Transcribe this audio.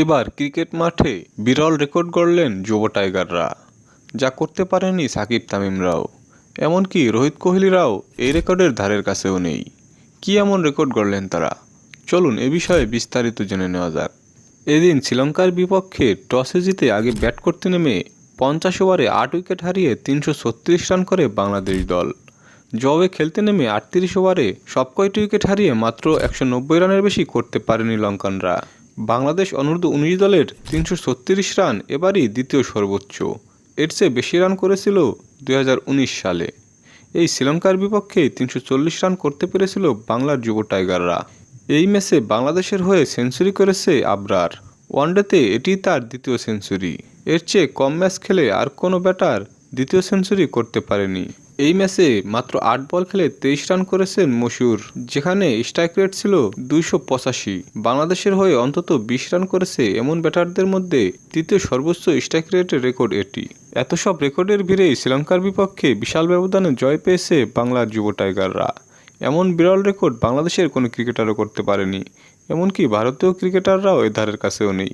এবার ক্রিকেট মাঠে বিরল রেকর্ড গড়লেন যুব টাইগাররা। যা করতে পারেনি সাকিব তামিমরাও। এমনকি রোহিত কোহলিরাও এই রেকর্ডের ধারের কাছেও নেই। কী এমন রেকর্ড গড়লেন তারা? চলুন এ বিষয়ে বিস্তারিত জেনে নেওয়া যাক। এদিন শ্রীলঙ্কার বিপক্ষে টসে জিতে আগে ব্যাট করতে নেমে পঞ্চাশ ওভারে আট উইকেট হারিয়ে তিনশো ছত্রিশ রান করে বাংলাদেশ দল। জবে খেলতে নেমে আটত্রিশ ওভারে সব কয়টি উইকেট হারিয়ে মাত্র একশো নব্বই রানের বেশি করতে পারেনি লঙ্কানরা। বাংলাদেশ অনূর্ধ্ব উনিশ দলের তিনশো ছত্রিশ রান এবারই দ্বিতীয় সর্বোচ্চ। এর চেয়ে বেশি রান করেছিল দুই হাজার উনিশ সালে। এই শ্রীলঙ্কার বিপক্ষে তিনশো চল্লিশ রান করতে পেরেছিল বাংলার যুব টাইগাররা। এই ম্যাচে বাংলাদেশের হয়ে সেঞ্চুরি করেছে আবরার। ওয়ানডেতে এটি তার দ্বিতীয় সেঞ্চুরি। এর চেয়ে কম ম্যাচ খেলে আর কোনো ব্যাটার দ্বিতীয় সেঞ্চুরি করতে পারেনি। এই ম্যাচে মাত্র আট বল খেলে তেইশ রান করেছেন মশিউর, যেখানে স্ট্রাইক রেট ছিল দুইশো পঁচাশি। বাংলাদেশের হয়ে অন্তত বিশ রান করেছে এমন ব্যাটারদের মধ্যে তৃতীয় সর্বোচ্চ স্ট্রাইক রেটের রেকর্ড এটি। এত সব রেকর্ডের ভিড়েই শ্রীলঙ্কার বিপক্ষে বিশাল ব্যবধানে জয় পেয়েছে বাংলার যুব টাইগাররা। এমন বিরল রেকর্ড বাংলাদেশের কোনো ক্রিকেটারও করতে পারেনি, এমনকি ভারতীয় ক্রিকেটাররাও এ ধারের কাছেও নেই।